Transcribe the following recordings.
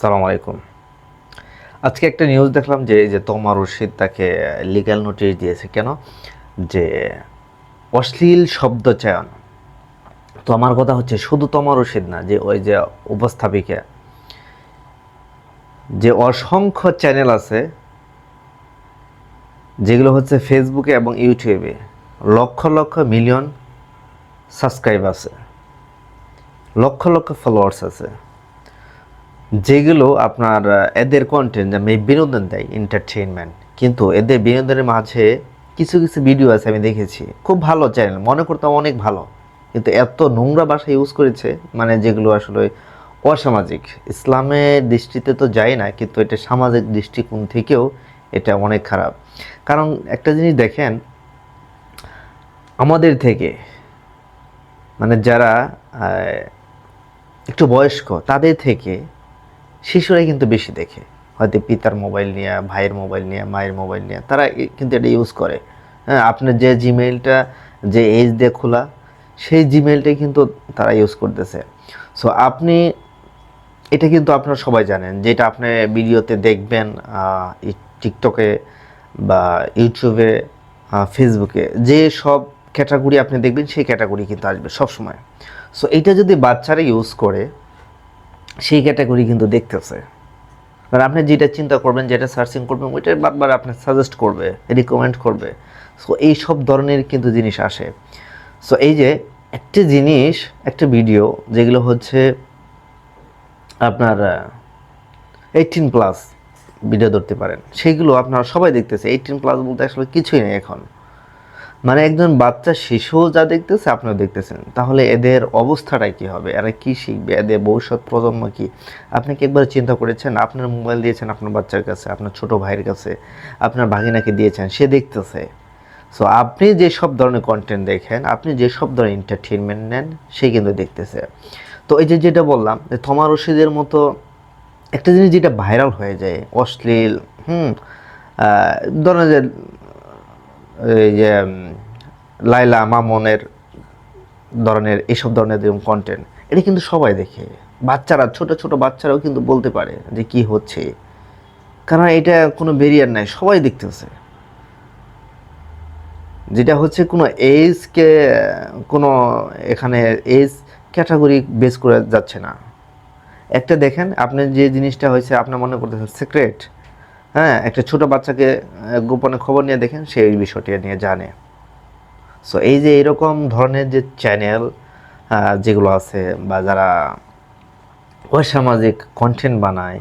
সালাম আলাইকুম। আজকে একটা নিউজ দেখলাম যে যে তোমার রশিদ তাকে লিগ্যাল নোটিশ দিয়েছে, কেন? যে, অশ্লীল শব্দ চয়ন। তো আমার কথা হচ্ছে, শুধু তোমার রশিদ না, যে ওই যে উপস্থাপিকা, যে অসংখ্য চ্যানেল আছে, যেগুলো হচ্ছে ফেসবুকে এবং ইউটিউবে লক্ষ লক্ষ মিলিয়ন সাবস্ক্রাইব আছে, লক্ষ লক্ষ ফলোয়ার্স আছে। যেগুলো আপনার এদের কন্টেন্ট বিনোদন দেয় এন্টারটেইনমেন্ট কিন্তু এদের বিনোদনের মাঝে কিছু কিছু ভিডিও আছে, আমি দেখেছি। খুব ভালো চ্যানেল মনে করতাম অনেক ভালো। কিন্তু এত নোংরা ভাষা ইউজ করেছে মানে যেগুলো আসলে অসামাজিক। ইসলামের দৃষ্টিতে তো যায় না, কিন্তু এটা সামাজিক দৃষ্টিকোণ থেকেও এটা অনেক খারাপ। কারণ একটা জিনিস দেখেন, আমাদের থেকে মানে যারা একটু বয়স্ক, তাদের থেকে শিশুরাই কিন্তু বেশি দেখে। হয়তো পিতার মোবাইল নিয়ে, ভাইয়ের মোবাইল নিয়ে, মায়ের মোবাইল নিয়ে, তারা কিন্তু এটা ইউজ করে। হ্যাঁ আপনার যে জিমেইলটা যে এজ দিয়ে খোলা, সেই জিমেইলটাই কিন্তু তারা ইউজ করতেছে। সো আপনি, এটা কিন্তু আপনারা সবাই জানেন যেটা আপনি ভিডিওতে দেখবেন টিকটকে বা ইউটিউবে ফেসবুকে যে সব ক্যাটাগরি আপনি দেখবেন, সেই ক্যাটাগরি কিন্তু আসবে সবসময়। সো এইটা যদি বাচ্চারা ইউজ করে সেই ক্যাটাগরি কিন্তু দেখতেছে। কারণ আপনি যেটা চিন্তা করবেন, যেটা সার্চিং করবেন ওইটা বারবার আপনি সাজেস্ট করবে রিকমেন্ড করবে। সো এই সব ধরনের কিন্তু জিনিস আসে। সো এই যে একটা জিনিস, একটা ভিডিও যেগুলো হচ্ছে আপনার এইটিন প্লাস ভিডিও ধরতে পারেন। সেইগুলো আপনারা সবাই দেখতেছে। এইটিন প্লাস বলতে আসলে কিছুই নেই এখন। মানে একজন বাচ্চা শিশু যা দেখতেছে আপনিও দেখতেছেন। তাহলে এদের অবস্থাটা কি হবে? এরা কি শিখবে? এদের ভবিষ্যৎ প্রজন্ম কি? আপনি কি একবার চিন্তা করেছেন আপনার মোবাইল দিয়েছেন আপনার বাচ্চার কাছে আপনার ছোট ভাইয়ের কাছে আপনার ভাগিনাকে দিয়েছেন সে দেখতেছে? সো আপনি যে সব ধরনের কন্টেন্ট দেখেন আপনি যে সব ধরনের এন্টারটেনমেন্ট নেন সে কিন্তু দেখতেছে। তো এই যে যেটা বললাম যে থমা রশিদের মতো একটা জিনিস যেটা ভাইরাল হয়ে যায় অশ্লীল হুম আহ, ধরেন যে এই যে লাইলা মামনের ধরনের এইসব ধরনের যেরকম কন্টেন্ট এটা কিন্তু সবাই দেখে। বাচ্চারা, ছোট ছোট বাচ্চারাও কিন্তু বলতে পারে যে কি হচ্ছে। কারণ এটা কোনো ব্যারিয়ার নাই, সবাই দেখতেছে। যেটা হচ্ছে কোনো এজকে কোনো এখানে এজ ক্যাটাগরি বেস করে যাচ্ছে না। একটা দেখেন, আপনি যে জিনিসটা হয়েছে, আপনার মনে করতেছেন সিক্রেট হ্যাঁ একটা ছোট বাচ্চাকে গোপনে খবর নিয়ে দেখেন, সে এই বিষয়টি নিয়ে জানে। সো এই যে এরকম ধরনের যে চ্যানেল যেগুলো আছে, বা যারা অসামাজিক কন্টেন্ট বানায়,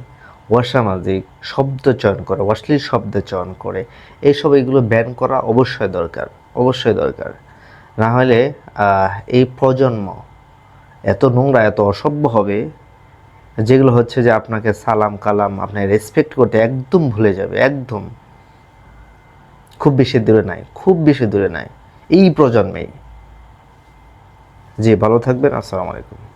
অসামাজিক শব্দ চয়ন করে, অশ্লীল শব্দ চয়ন করে, এইসব এগুলো ব্যান করা অবশ্যই দরকার অবশ্যই দরকার। না হলে এই প্রজন্ম এত নোংরা, এত অসভ্য হবে যেগুলো হচ্ছে যে আপনাকে সালাম, কালাম আপনার রেসপেক্ট করতে একদম ভুলে যাবে, একদম। খুব বেশি দূরে নাই, খুব বেশি দূরে নাই। এই প্রজন্মেই। যে ভালো থাকবেন, আসসালামু আলাইকুম।